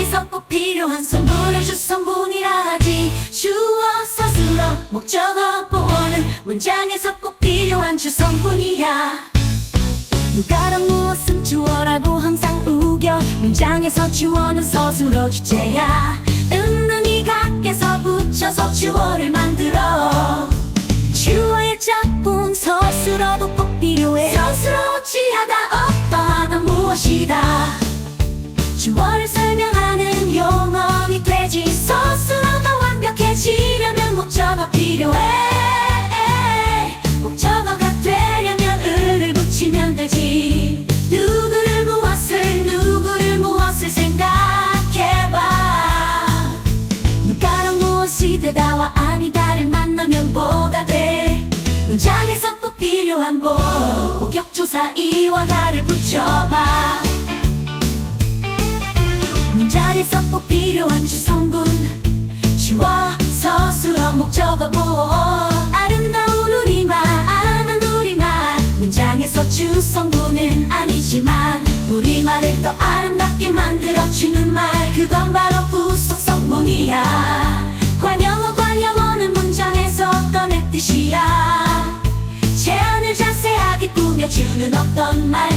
문장에서 꼭 필요한 성분을 주성분이라 하지. 주어 서술어 목적어 보어는 문장에서 꼭 필요한 주성분이야. 누가랑 무엇은 주어라고 항상 우겨. 문장에서 주어는 서술어 주제야. 은은히 각에서 붙여서 주어를 만들어. 주어의 짝꿍 서술어도 꼭 필요해. 서술어치 하다 어떠하다 목적어 필요해. 목적어가 되려면 을을 붙이면 되지. 누구를 무엇을 누구를 무엇을 생각해봐. 누가랑 무엇이 되다와 아니다를 만나면 뭐가 돼? 문장에서 꼭 필요한 뭐? 목격조사 이와 다를 붙여봐. 문장에서 꼭 필요한 주성 적어 보어 아름다운 우리말 아는 우리말 문장에서 주성분은 아니지만 우리말을 더 아름답게 만들어주는 말. 그건 바로 부속 성분이야. 관용어 관용어는 문장에서 어떤 뜻이야? 제안을 자세하게 꾸며주는 어떤 말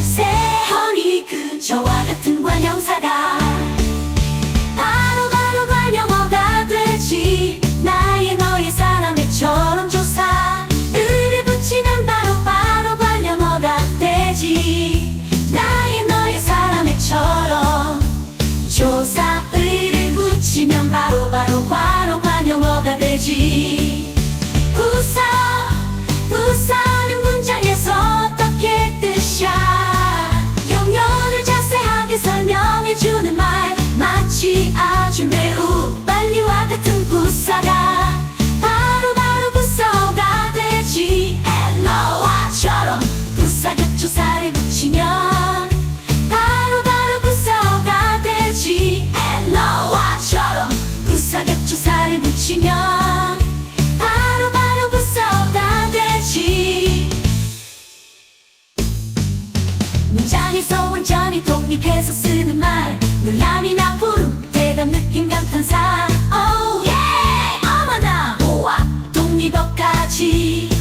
분명히 주는 말 마치 아주 매우 빨리와 같은 부사가 문장에서 완전히 독립해서 쓰는 말 논란이나 부름, 대답, 느낌, 감탄사 Oh yeah! 어머나! 우와! 독립어까지